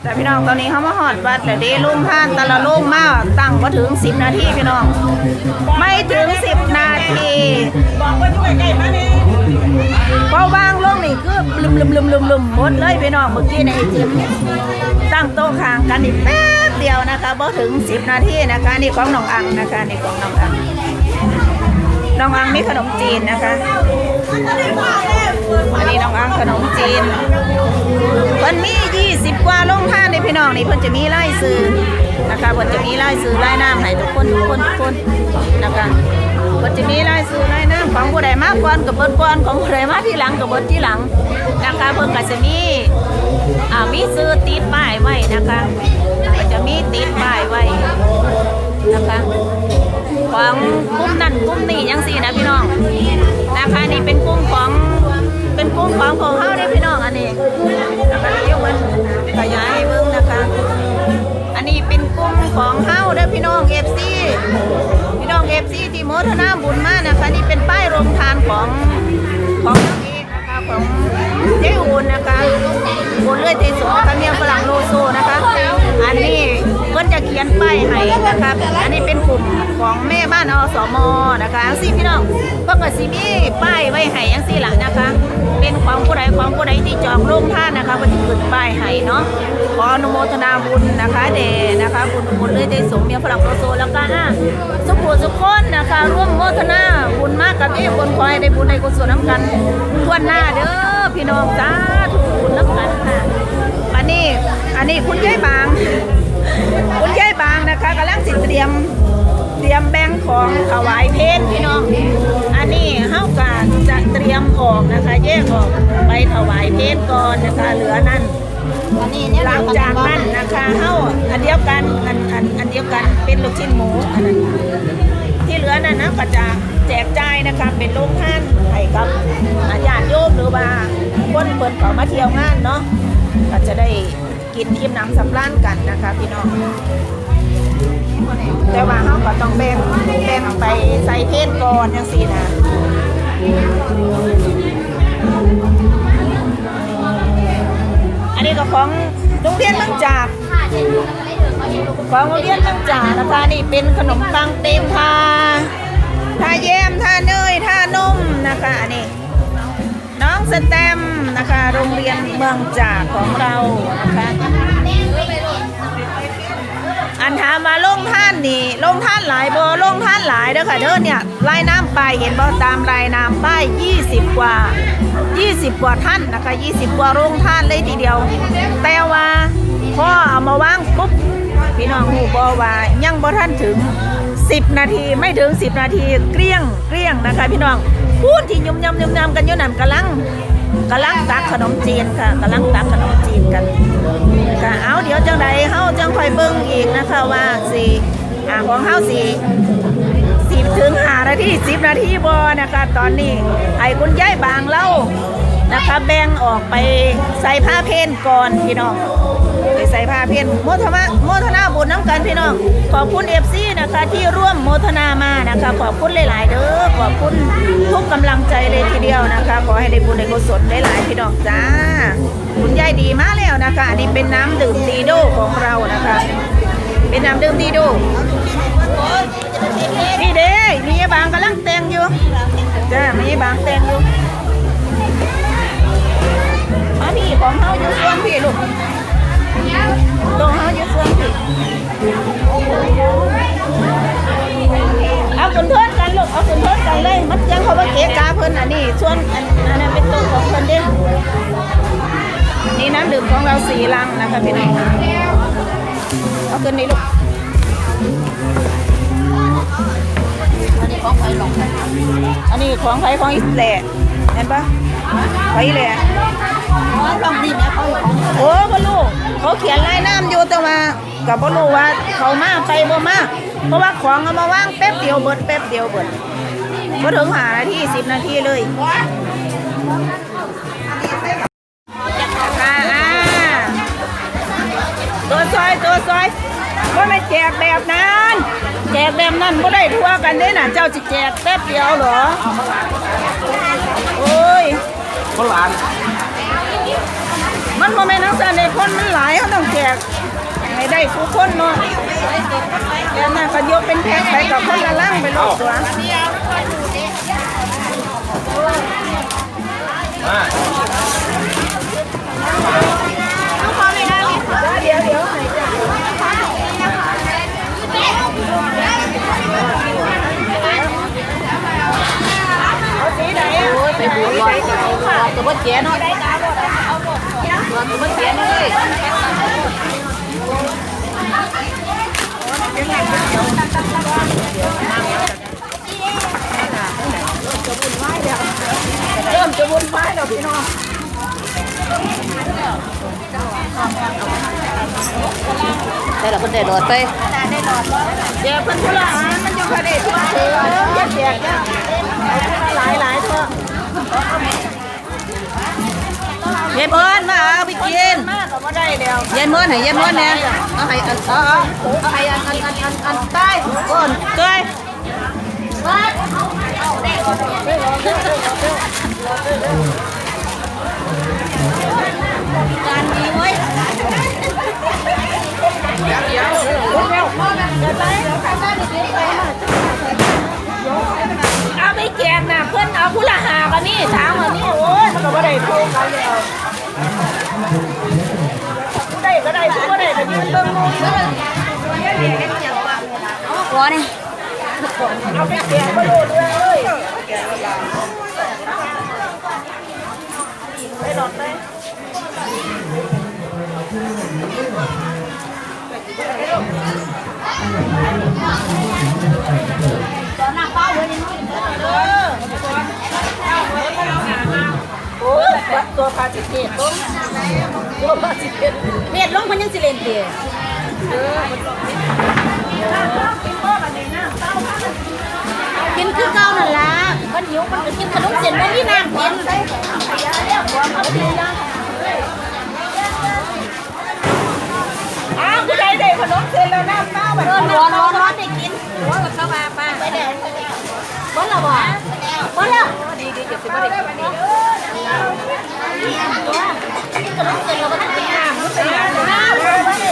แต่พี่น้องตอนนี้เขามาหอดวัดแต่เดลุ่มท่านแต่ละลุ่มมากตั้งมาถึง10นาทีพี่น้อง ไม่ถึง10นาทีบอกว่าช่วยใกล้มาเนี่เบาบางลงนี่คือลืมลืมลืมลืมลืมหมดเลยพี่น้องเมื่อกี้ในไอจิมตั้งโต๊ะข้างกันอีกแป๊บเดียวนะคะบ่ถึง10นาทีนะคะนี่ของน้องอังนะคะนี่ของน้องอังน้องอังมีขนมจีนนะคะ อันนี้น้องอังขนมจีนเพิ่นมี20กว่าลงท่านในพี่น้องนี่เพิ่นจะมีไล่ซื้อนะคะเพิ่นจะมีไล่ซื้อไล่น้ำให้ทุกคนทุกคนทุกคนนะคะเพิ่นจะมีไล่ซื้อไล่น้ำของผู้ใดมากก่อนกับเบิดก่อนของผู้ใดมาที่หลังกับเบิดที่หลังนะคะเพิ่นก็จะมีอ่ามีซื้อติดป้ายไว้นะคะก็จะมีติดป้ายไว้นะคะของกลุ่มนั่นกลุ่มนี้ยังสี่นะพี่น้อง เป็นกลุ่มของของเฮาได้พี่น้องอันนี้นะคะเดี๋ยวมันขยายให้เบิ่งนะคะ อันนี้เป็นกลุ่มของเฮาได้พี่น้องเอฟซีพี่น้อง FC ที่โมทนาบุญมากนะคะ นี่เป็นป้ายโรงทานของของนาเอกนะคะของเจ้าอุ่นนะคะ ยนป้ายให้นะคะอันนี้เป็นกลุ่มของแม่บ้านอสมนะคะอังซี่พี่น้องเพิ่นก็สิมีป้ายไว้ให้อังซี่ล่ะนะคะ เป็นของผู้ใดของผู้ใดที่จองโรงท่านนะคะเพิ่นสิขึ้นป้ายให้เนาะขออนุโมทนาบุญนะคะเดนะคะบุญบุญเลื่อยเตสเมียฝรั่งโลโซแล้วก็อะสุขุสุขคนนะคะ ร่วมโมทนาบุญมากกับเอ้บุญคอยได้บุญในกุศลน้ำกันทั่วหน้าเด้อพี่น้องสาธุบุญน้ำกันค่ะอันนี้อันนี้คุณยายบาง คุณยายบางนะคะกำลังสิเตรียมเตรียมแบ่งของถวายเพลพี่น้อง อันนี้เฮาก็จะเตรียมออกนะคะ แยกออกไปถวายเพลก่อนนะคะเหลือนั่นนี่หลังจากนั้นนะคะเฮาอันเดียวกันอันอันอันเดียวกันเป็นลูกชิ้นหมูอันนั้นที่เหลือนั่นนะก็จะแจกจ่ายนะคะเป็นโรงทานให้กับญาติโยมหรือว่าคนเปิดเขามาเที่ยวงานเนาะก็จะได้ กินอิ่มน้ำสำราญกันนะคะพี่น้องแต่ว่าเขาก็ต้องแบ่งแบ่งไปใส่เพศก่อนจังซี่นะอันนี้ก็ของโรงเรียนบางจากของโรงเรียนบางจากนะคะนี่เป็นขนมปังเต็มทาทาแยมทาเนยทานมนะคะอัน น้องสแตมนะคะ โรงเรียนเมืองจากของเรานะคะอันถามมาลงท่านนี่ลงท่านหลายบ่ลงท่านหลายเด้อค่ะเด้อเนี่ยลายน้ำไปเห็นบ่ตามลายน้ำป้าย20 กว่า 20 กว่าท่านนะคะ 20 กว่าโรงท่านเลยทีเดียว แต่ว่าพอเอามาวางปุ๊บพี่น้องหูบ่ว่ายังบ่ท่านถึง 10 นาทีไม่ถึง 10 นาทีเกลี้ยงเกลี้ยงนะคะพี่น้อง พูดที่ยุ่มยำยุ่มยำกันอยู่นั่นกำลังกำลังตักขนมจีนค่ะกำลังตักขนมจีนกันค่ะเอาเดี๋ยวจังใดเฮาจังคอยเบิ่งอีกนะคะว่าสิอ่าของเฮาสิสิบถึงห้านาทีสิบนาทีบ่นะคะ ตอนนี้ให้คุณยายบางเล่านะคะ แบ่งออกไปใส่ผ้าเพนก่อนพี่น้อง ไปใส่ผ้าเพนโมทนาโมทนาบุญน้ำกันพี่น้อง ขอบคุณเอฟซีนะคะ ที่ร่วมโมทนามานะคะ ขอบคุณหลายๆเด้อขอบคุณทุกกำลังใจเลยทีเดียวนะคะ ขอให้ได้บุญได้กุศลหลายๆพี่น้องจ้าคุณยายดีมากแล้วนะคะอันนี้เป็นน้ำดื่มดีโดของเรานะคะ เป็นน้ำดื่มดีโดนี่เด้มีบางกำลังแต่งอยู่จ้ามีบางแต่งอยู่มาพี่ของเฮาอยู่ส่วนพี่ลูก ตรงเฮาอยู่ส่วนพี่เอาขึ้นเพิ่นกันลูกเอาขึ้นเพิ่นกันเลย มันยังเขาว่าเกะกาเพิ่นอันนี้ส่วนอันอันนั้นเป็นตรงของเพิ่นเด้นี่น้ำดื่มของเราสีลังนะคะพี่น้องเอาขึ้นนี่ลูกวันนี้ของใครหลงอันนี้ของใครของอีแหล่เห็นปะของอีแหล่ของลงนี่แม่เขาของโอ้ กับพ่อลูกว่าเขามาไปบ่มาเพราะว่าของเอามาวางแป๊บเดียวเบิดแป๊บเดียวเบิดพอถึงหานาทีสิบนาทีเลยค่ะอ่าตัวซอยตัวซอยว่าไม่แจกแบบนั้นแจกแบบนั้นก็ได้ทั่วกันเด้น่ะเจ้าจะแจกแป๊บเดียวเหรอโอ้ยเขาหลานมันโมเมนต์ทั้งสันในคนมันหลายเขาต้องแจก ให้ได้ทุกคนเนาะแล้วน่ะก็ยกเป็นแพ็คไปกับคนละลังไปโลดตัวมาเดี๋ยวเดี๋ยวให้จ้ะเอาสีไหนอะโอ้ยไปหัวลอยตัวบ่เจ๊เนาะตัวบ่เจ๊เลย เริ่มจะวนไปแล้วพี่น้องได้ละเพิ่นได้รอดไปเดี๋ยวเพิ่นคนละอันมันจะพอได้ทุกเสืออย่าแจกนะหลายหลายๆเถอะเย็นเพิ่นมาเอาไปกินมากก็บ่ได้เดียวเย็นเพิ่นให้เย็นเพิ่นเนี่ยเอาให้อันเอาเอาให้อันอันอันอันอันใต้ก่อนเกยการดีเว้ยเดี๋ยวเดี๋ยวเดี๋ยวเดี๋ยวไปเอาไป แกน่ะเพื่อนเอาผู้ละหากันนี่ถามอันนี้โอ้ยมันก็บ่ได้คู่กันแล้วผู้ใดก็ได้ผู้บ่ได้ก็ยืนเบิ่งนู่นเด้อหัวนี่เอาไปแจกบ่โดดเลยเอ้ยไปหลอดไปโอ้ย ตัวปลาจิเกตต้มตัวปลาจิเกตเม็ดลงเพิ่นยังสิเล่นติกินคือเก่านั่นล่ะเพิ่นหิวเพิ่นก็กินขนมเส้นบ่มีน้ำกินอ้าวผู้ใดได้ขนมเส้นแล้วน้ำเปล่าแบบเออร้อนร้อนร้อนได้กินร้อนกับข้าวมาป้าไปแล้วบ่แล้วบ่บ่แล้วดีดีจะสิบ่ได้กินกินขนมเส้นแล้วก็ต้องกินน้ำเป็นน้ำน้ำเลยว่าได้ไ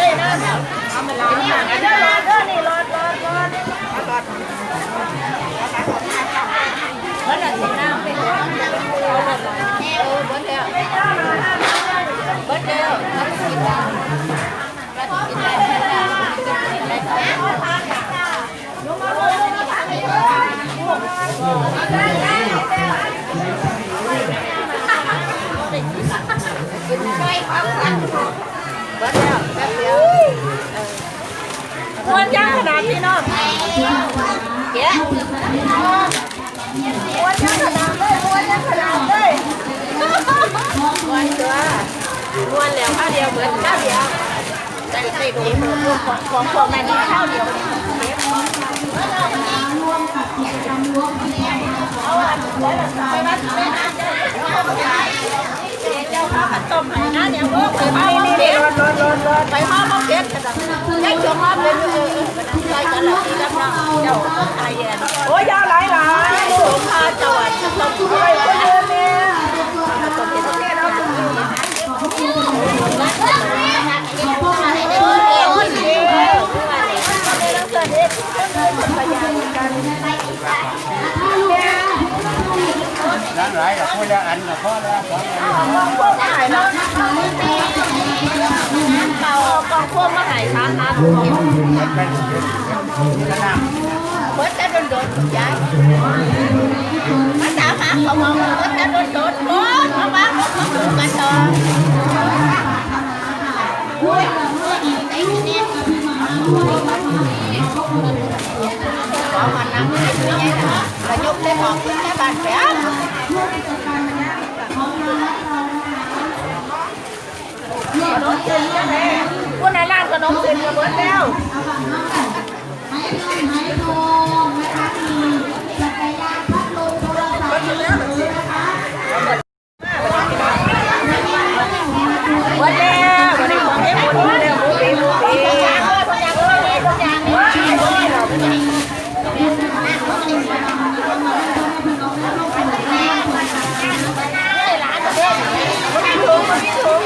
ด้น้ำเอามาล้างน้ำเควรย่างขนาดพี่น้องเดี๋ยวควรย่างขนาดเลยควรย่างขนาดเลยวันตัวม้วนแล้วข้าวเดียวเหมือนข้าวเดียวใส่ใส่ถุงของของพวกนั้นนี่ข้าวเดียวต้มให้นะเดี๋ยวพวกไปนี่นี่รอรอรอรอไปห้องห้องเก็บกันยังชมรอบเลยเออใส่กันแล้วที่รับน้ำเจ้าไทยเย็นโอ้ยยาวหลายหลายสงคาจังหวัดเราช่วไปยคนเดินเนี่ย ร้านหลายกับคนละอันกับพ่อละสองอันมองพวกถ่ายเนาะเอากองพวกมาถ่ายค้าค้ามันเป็นกระน้เบิร์ดจะโดนโดนย้ายมาตามหาเของเร์ดจะโดนโดนโดนมาบ้านเขาเขาดูกันต่อขอมันน้ำให้ผู้ใหญ่นะกระยกได้อกแค่บานแผลขนมเส้นยังไงพวกในร้านขนมเส้นก็หมดแล้วหมดแล้ววันนี้ของเอ็มหมดแล้วหมูปีหมูปีมันมีถุงมันมีถุง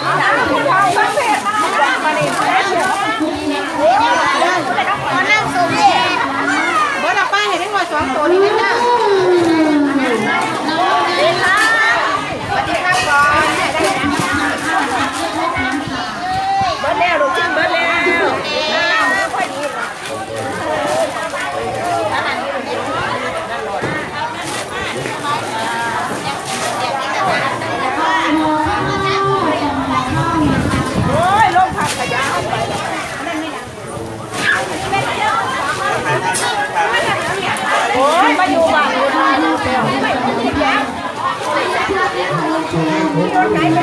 เอาน้ำคุณทองไป นี่ขอนั่งสูงเลยเบิร์ดเอาป้าเห็น ได้หน่อยสองตัวนี่ไหมจ้าสวัสดีครับก่อนเบิร์ดแล้วลูกชิ้นเบิร์ดแล้วโอ้ยลงผักขยะเอาไปโอ้ยมาอยู่บ้านอยู่บ้านอยู่แล้วไม่ต้องแย้ม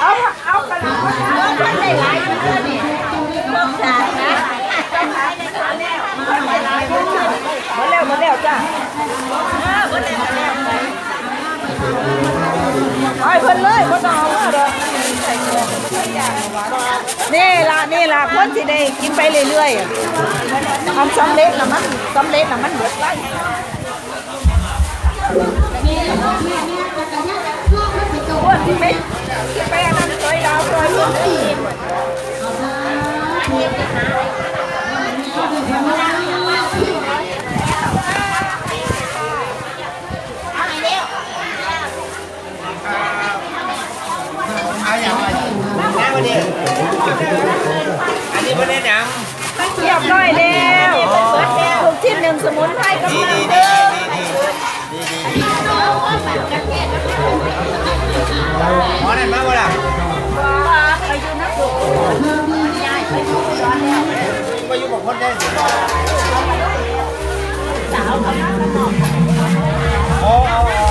เอาเอากระดาษเอาคนได้หลายคนนี่พวกสานะมาแล้วมาแล้วจ้ะไอ้เพิ่นเลยบ่ต้องเอามาดอนี่ล่ะนี่ล่ะคนสิได้กินไปเรื่อยๆทำสำเร็จแล้วมันสำเร็จแล้วมันเบิดไว้ อยพวกนี้เอาอย่างไรแม่วันนี้อันนี้ประเด็นยังเรียบร้อยแล้วลูกชิ้นหนึ่งสมุนไพรกำลังเดิมหมอนั่นมาบ่ล่ะไปอยู่นัก บุกก็อยู่กับคนได้สิโอ้เอาเอา